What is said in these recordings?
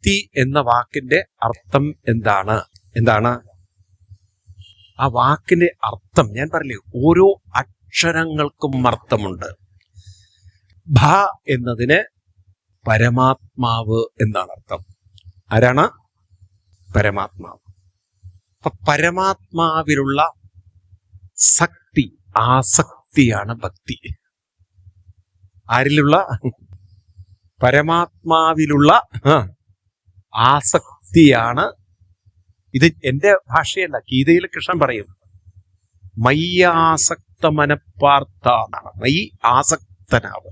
ഭക്തി എന്ന വാക്കിന്റെ അർത്ഥം എന്താണ്? എന്താണ്? ആ വാക്കിന്റെ അർത്ഥം ഞാൻ പറഞ്ഞില്ലേ ഓരോ അക്ഷരങ്ങൾക്കും അർത്ഥമുണ്ട്. ഭ എന്നതിന് പരമാത്മാവ് എന്നാണ് അർത്ഥം. ആരാണ്? പരമാത്മാവ്. പരമാത്മാവിലുള്ള ശക്തി ആസക്തിയാണ് ഭക്തി. ആരിലുള്ള? പരമാത്മാവിലുള്ള ആസക്തിയാണ്. ഇത് എന്റെ ഭാഷയല്ല ഗീതയിൽ കൃഷ്ണൻ പറയും മയ്യാസക്ത മനപ്പാർത്ത എന്നാണ് മൈ ആസക്തനാവ്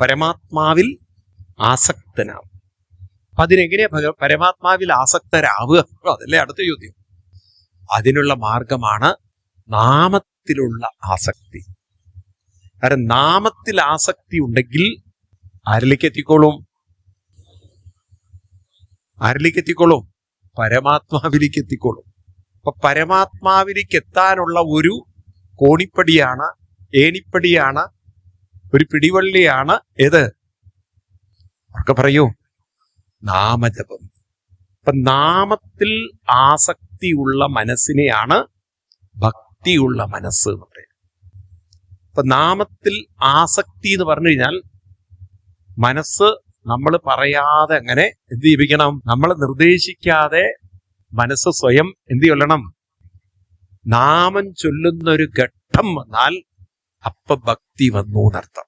പരമാത്മാവിൽ ആസക്തനാവ്. അപ്പൊ അതിനെങ്ങനെയാ ഭഗ- പരമാത്മാവിൽ ആസക്തരാവുക അതല്ലേ അടുത്ത ചോദ്യം. അതിനുള്ള മാർഗമാണ് നാമത്തിലുള്ള ആസക്തി. കാരണം നാമത്തിൽ ആസക്തി ഉണ്ടെങ്കിൽ ആരിലേക്ക് എത്തിക്കോളും? ആരിലേക്ക് എത്തിക്കോളൂ പരമാത്മാവിലേക്ക് എത്തിക്കോളൂ അപ്പൊ പരമാത്മാവിലേക്ക് എത്താനുള്ള ഒരു കോണിപ്പടിയാണ് ഏണിപ്പടിയാണ് ഒരു പിടിവള്ളിയാണ് ഏത്? ഒക്കെ പറയൂ. നാമജപം. അപ്പൊ നാമത്തിൽ ആസക്തിയുള്ള മനസ്സിനെയാണ് ഭക്തിയുള്ള മനസ്സ് എന്ന് പറയുന്നത്. അപ്പൊ നാമത്തിൽ ആസക്തി എന്ന് പറഞ്ഞു കഴിഞ്ഞാൽ മനസ്സ് നമ്മൾ പറയാതെ അങ്ങനെ എന്ത് ചെയ്യിപ്പിക്കണം നമ്മൾ നിർദ്ദേശിക്കാതെ മനസ്സ് സ്വയം എന്ത് ചൊല്ലണം? നാമം ചൊല്ലുന്ന ഒരു ഘട്ടം വന്നാൽ അപ്പ ഭക്തി വന്നു എന്നർത്ഥം.